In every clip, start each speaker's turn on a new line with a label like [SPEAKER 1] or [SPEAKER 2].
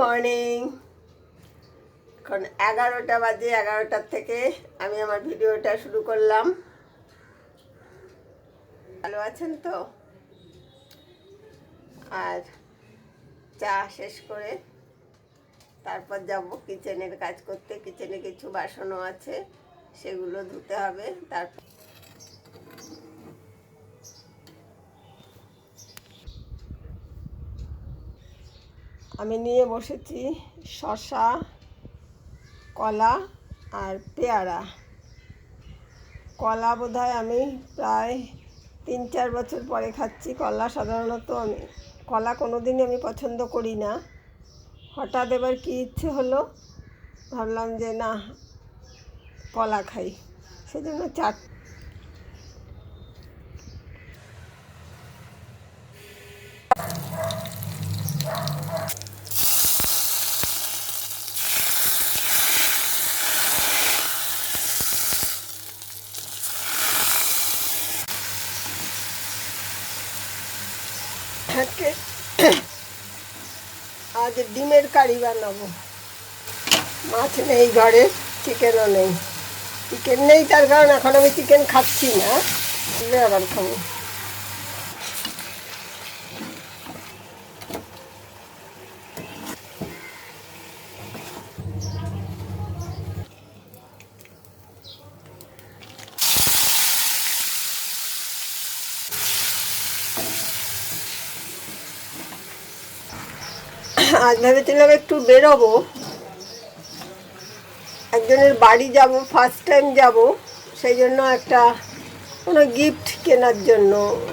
[SPEAKER 1] Morning এখন এগারোটা বাজে, এগারোটার থেকে আমি আমার ভিডিওটা শুরু করলাম। ভালো আছেন তো? আর চা শেষ করে তারপর যাব কিচেনের কাজ করতে। কিচেনে কিছু বাসনও আছে, সেগুলো ধুতে হবে। তারপর আমি নিয়ে বসেছি শশা কলা আর পেয়ারা। কলা বোধহয় আমি প্রায় তিন চার বছর পরে খাচ্ছি। কলা সাধারণত আমি, কলা কোনো দিনই আমি পছন্দ করি না। হঠাৎ এবার কী ইচ্ছে হলো? ভাবলাম যে না, কলা খাই। সেজন্য চার আজকে আজ ডিমের কারি বানাবো। মাছ নেই ঘরে, চিকেনও নেই। চিকেন নেই, তার কারণ এখন আমি চিকেন খাচ্ছি না। আবার খাব। আজ ভেবেছিলাম একটু বেরোবো। একজনের বাড়ি যাব ফার্স্ট টাইম যাব। সেই জন্য একটা কোনো গিফট কেনার জন্য,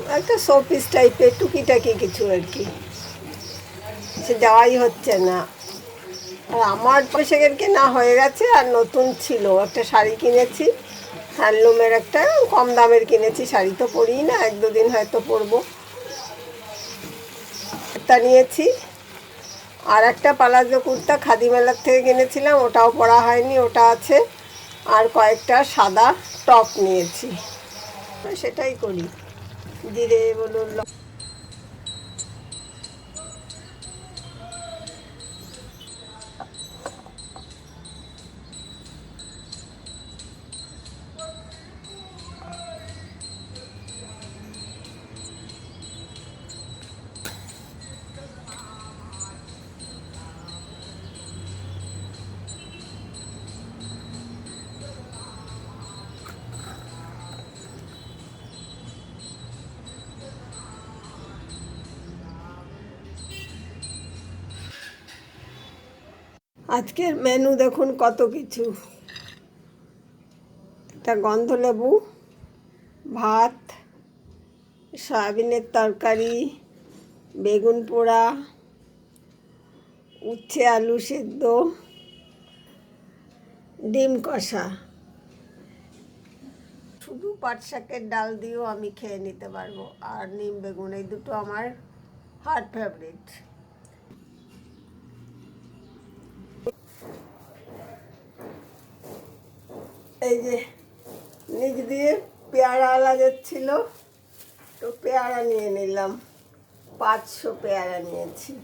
[SPEAKER 1] একটা শোপিস টাইপের টুকিটাকি কিছু আর কি। সে যাওয়াই হচ্ছে না। আর আমার পোশাকের কেনা হয়ে গেছে আর নতুন ছিল। একটা শাড়ি কিনেছি হ্যান্ডলুমের একটা, কম দামের কিনেছি। শাড়ি তো পরিই না, এক দুদিন হয়তো পরবো। একটা নিয়েছি। আর একটা পালাজো কুর্তা খাদি মেলার থেকে কিনেছিলাম, ওটাও পরা হয়নি, ওটা আছে। আর কয়েকটা সাদা টপ নিয়েছি। সেটাই করি। জিরে বলুন আজকের মেনু দেখুন কত কিছু। একটা গন্ধ লেবু ভাত, সয়াবিনের তরকারি, বেগুন পোড়া, উচ্ছে আলু সেদ্ধ, ডিম কষা। শুধু পাট শাকের ডাল দিয়েও আমি খেয়ে নিতে পারব, আর নিম বেগুন, এই দুটো আমার হার্ট ফেভারিট এই যে নিচ দিয়ে পেয়ারা আলা যাচ্ছিল তো পেয়ারা নিয়ে নিলাম। পাঁচশো পেয়ারা নিয়েছি।